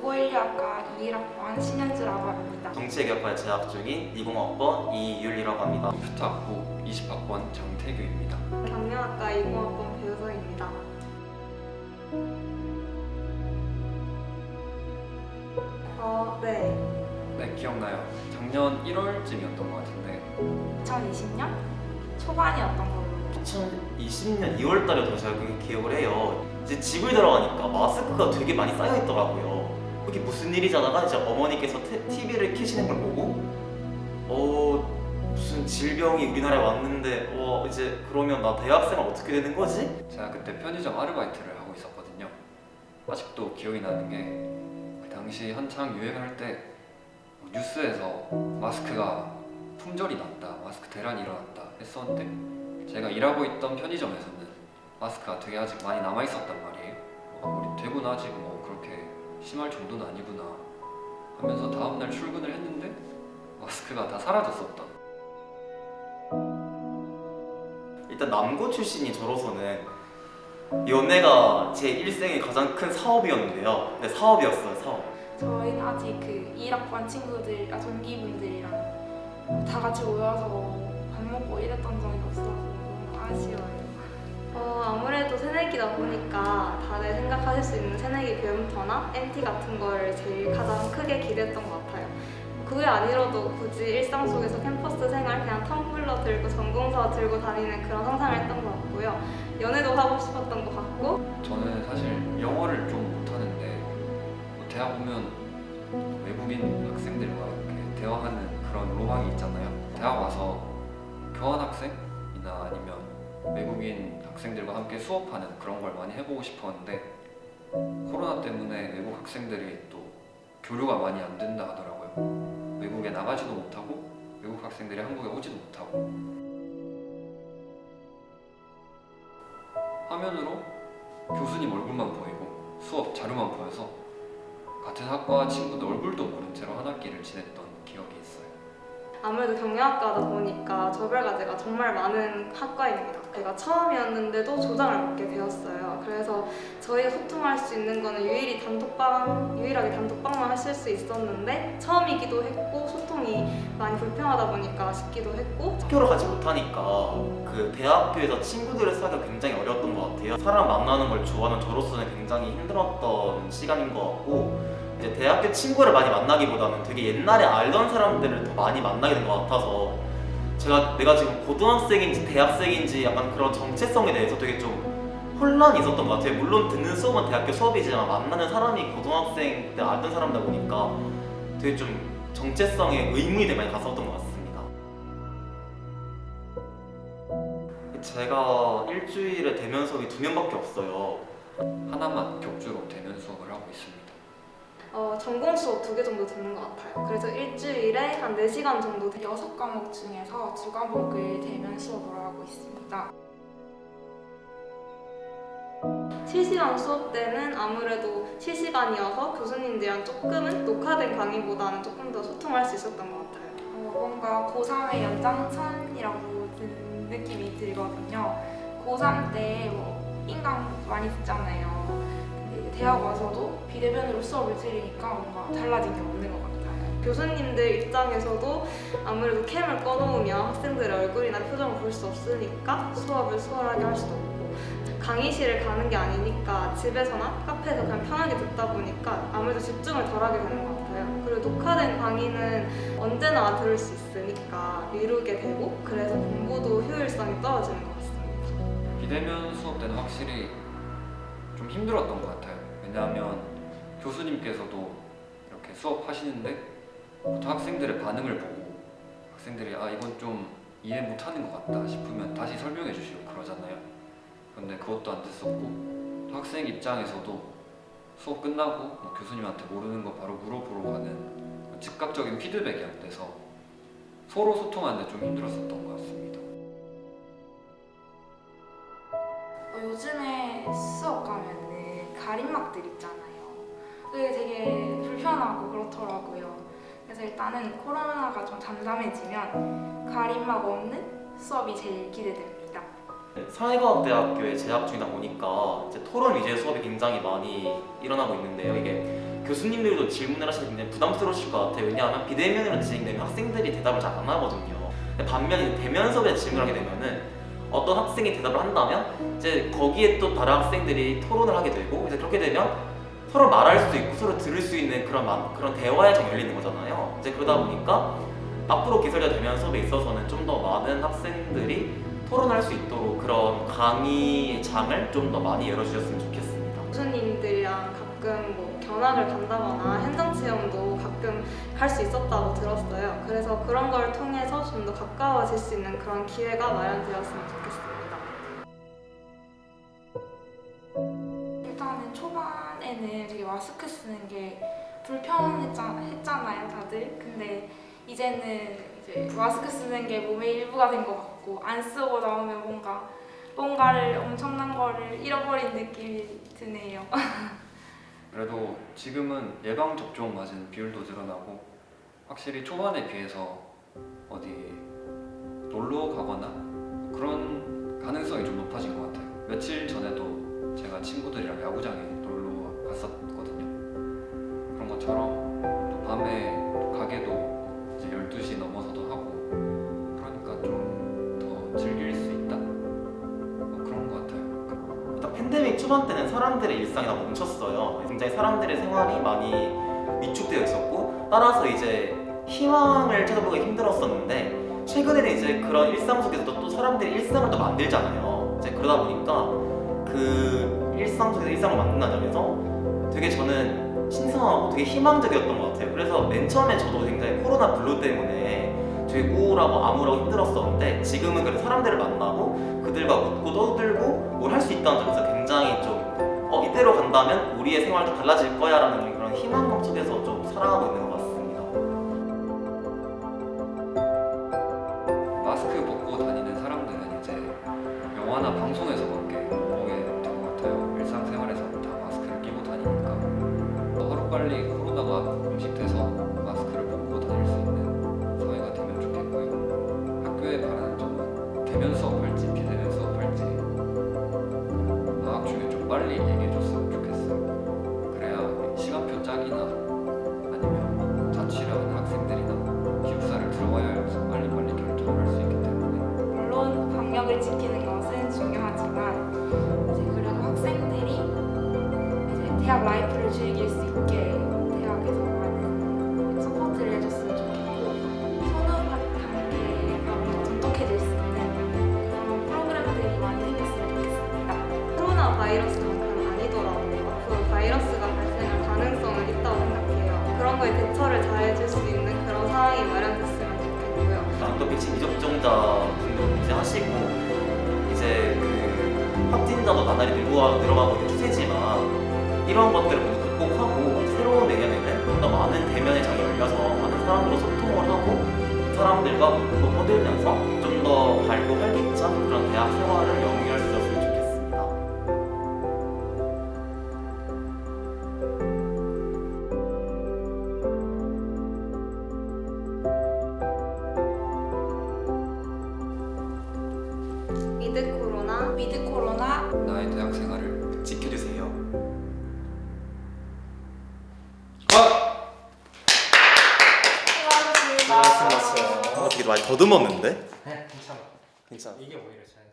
한국인류학과 21학번 신현주라고 합니다. 정치외교학과에 재학 중인 20학번 이유리라고 합니다. 컴퓨터학부 20학번 장태규입니다. 경영학과 20학번 배우서입니다. 어, 네. 네, 기억나요. 작년 1월쯤이었던 것 같은데 2020년 초반이었던 걸로. 2020년 2월 달에도 제가 그게 기억을 해요. 이제 집을 들어가니까 마스크가 되게 많이 쌓여 있더라고요. 이게 무슨 일이잖아가 이제 어머니께서 TV를 켜시는 걸 보고 어 무슨 질병이 우리나라에 왔는데 어 이제 그러면 나 대학생은 어떻게 되는 거지? 제가 그때 편의점 아르바이트를 하고 있었거든요. 아직도 기억이 나는 게 그 당시 한창 유행할 때 뉴스에서 마스크가 품절이 났다, 마스크 대란이 일어났다 했었는데 제가 일하고 있던 편의점에서는 마스크가 되게 아직 많이 남아 있었단 말이에요. 어, 우리 뭐 그렇게 심할 정도는 아니구나 하면서 다음날 출근을 했는데 마스크가 다 사라졌었던. 일단 남고 출신이 저로서는 연애가 제 일생의 가장 큰 사업이었는데요. 네 사업이었어요 사업. 저희는 아직 그 1학번 친구들, 아 동기분들이랑 다 같이 모여서 밥 먹고 이랬던 적이 새내기다 보니까 다들 생각하실 수 있는 새내기 교육터나 MT 같은 걸 제일 가장 크게 기대했던 것 같아요. 그게 아니라도 굳이 일상 속에서 캠퍼스 생활 그냥 텀블러 들고 전공서 들고 다니는 그런 상상을 했던 것 같고요. 연애도 하고 싶었던 것 같고 저는 사실 영어를 좀 못하는데 뭐 대학 오면 외국인 학생들과 이렇게 대화하는 그런 로망이 있잖아요. 대학 와서 교환학생이나 아니면 외국인 학생들과 함께 수업하는 그런 걸 많이 해보고 싶었는데 코로나 때문에 외국 학생들이 또 교류가 많이 안 된다 하더라고요. 외국에 나가지도 못하고 외국 학생들이 한국에 오지도 못하고 화면으로 교수님 얼굴만 보이고 수업 자료만 보여서 같은 학과 친구들 얼굴도 모른 채로 한 학기를 지냈던. 아무래도 경영학과다 보니까 저별과제가 정말 많은 학과입니다. 제가 처음이었는데도 조장을 받게 되었어요. 그래서 저희가 소통할 수 있는 거는 유일히 단톡방, 유일하게 단톡방만 하실 수 있었는데 처음이기도 했고 소통이 많이 불편하다 보니까 아쉽기도 했고 학교를 가지 못하니까 그 대학교에서 친구들을 사기가 굉장히 어려웠던 것 같아요. 사람 만나는 걸 좋아하는 저로서는 굉장히 힘들었던 시간인 것 같고 이제 대학교 친구를 많이 만나기보다는 되게 옛날에 알던 사람들을 더 많이 만나게 된 것 같아서 제가 내가 지금 고등학생인지 대학생인지 약간 그런 정체성에 대해서 되게 좀 혼란이 있었던 것 같아요. 물론 듣는 수업은 대학교 수업이지만 만나는 사람이 고등학생 때 알던 사람이다 보니까 되게 좀 정체성에 의문이 되게 많이 갔었던 것 같습니다. 제가 일주일에 대면 수업이 두 명밖에 없어요. 하나만 격주로 대면 수업을 하고 있습니다. 어, 전공 수업 두 개 정도 듣는 것 같아요. 그래서 일주일에 한 4시간 정도 되- 여섯 과목 중에서 두 과목을 대면 수업으로 하고 있습니다. 실시간 수업 때는 아무래도 실시간이어서 교수님들이랑 조금은 녹화된 강의보다는 조금 더 소통할 수 있었던 것 같아요. 어, 뭔가 고3의 연장선이라고 든 느낌이 들거든요. 고3 때 뭐 인강 많이 듣잖아요. 대학 와서도 비대면으로 수업을 들으니까 뭔가 달라진 게 없는 것 같아요. 교수님들 입장에서도 아무래도 캠을 꺼놓으면 학생들의 얼굴이나 표정을 볼 수 없으니까 수업을 수월하게 할 수도 없고 강의실을 가는 게 아니니까 집에서나 카페에서 그냥 편하게 듣다 보니까 아무래도 집중을 덜 하게 되는 것 같아요. 그리고 녹화된 강의는 언제나 들을 수 있으니까 미루게 되고 그래서 공부도 효율성이 떨어지는 것 같습니다. 비대면 수업 때는 확실히 좀 힘들었던 것 같아요. 왜냐하면 교수님께서도 이렇게 수업하시는데 보통 학생들의 반응을 보고 학생들이 아 이건 좀 이해 못하는 것 같다 싶으면 다시 설명해 주시고 그러잖아요. 근데 그것도 안 됐었고 또 학생 입장에서도 수업 끝나고 뭐 교수님한테 모르는 거 바로 물어보러 가는 즉각적인 피드백이 안 돼서 서로 소통하는데 좀 힘들었었던 것 같습니다. 어, 요즘에 수업 가면은 가림막들 있잖아요. 그게 되게 불편하고 그렇더라고요. 그래서 일단은 코로나가 좀 잠잠해지면 가림막 없는 수업이 제일 기대됩니다. 네, 사회과학대학교에 재학 중이다 보니까 이제 토론 위주의 수업이 굉장히 많이 일어나고 있는데요. 이게 교수님들도 질문을 하시는 게 굉장히 부담스러우실 것 같아요. 왜냐하면 비대면으로 진행되면 학생들이 대답을 잘 안 하거든요. 반면에 대면 수업에 질문을 하게 되면은 어떤 학생이 대답을 한다면 이제 거기에 또 다른 학생들이 토론을 하게 되고 이제 그렇게 되면 서로 말할 수도 있고 서로 들을 수 있는 그런 마- 그런 대화의 장이 열리는 거잖아요. 이제 그러다 보니까 앞으로 개설자 대면 수업에 있어서는 좀 더 많은 학생들이 토론할 수 있도록 그런 강의 장을 좀 더 많이 열어주셨으면 좋겠습니다. 교수님들이랑 가끔 뭐 견학을 간다거나 현장 체험도 가끔 갈 수 있었다고 들었어요. 그래서 그런 걸 통해서 좀 더 가까워질 수 있는 그런 기회가 마련되었으면 좋겠습니다. 일단은 초반에는 되게 마스크 쓰는 게 불편했잖아요, 다들. 근데 이제는 이제 마스크 쓰는 게 몸의 일부가 된 것 같고 안 쓰고 나오면 뭔가 뭔가를 엄청난 거를 잃어버린 느낌이 드네요. 그래도 지금은 예방 접종 맞은 비율도 늘어나고 확실히 초반에 비해서 어디 놀러 가거나 그런 가능성이 좀 높아진 것 같아요. 며칠 전에도 제가 친구들이랑 야구장에 초반 때는 사람들의 일상이 다 멈췄어요. 굉장히 사람들의 생활이 많이 위축되어 있었고 따라서 이제 희망을 찾아보기 힘들었었는데 최근에는 이제 그런 일상 속에서도 또 사람들이 일상을 또 만들잖아요. 이제 그러다 보니까 그 일상 속에서 일상을 만든다는 점에서 되게 저는 신선하고 되게 희망적이었던 것 같아요. 그래서 맨 처음에 저도 굉장히 코로나 블루 때문에 되게 우울하고 암울하고 힘들었었는데 지금은 그래도 사람들을 만나고 그들과 웃고 떠들고 뭘 할 수 있다는 점에서 굉장히 좀 어, 이대로 간다면 우리의 생활도 달라질 거야 라는 그런 희망감 속에서 좀 살아가고 있는 것 같습니 빨리 얘기해줬으면 좋겠어요. 또 백신 미접종자 분들 이제 하시고 이제 그 확진자도 나날이 늘어가고 있는 추세지만 이런 것들을 모두 극복하고 새로운 내년에는 좀 더 많은 대면의 장이 열려서 많은 사람들과 소통을 하고 사람들과 웃고 떠들면서 코로나 위드 코로나 나의 대학 생활을 지켜주세요. 수고하셨습니다. 어, 되게 많이 더듬었는데? 네, 괜찮아. 괜찮아. 이게 오히려 자연스러워.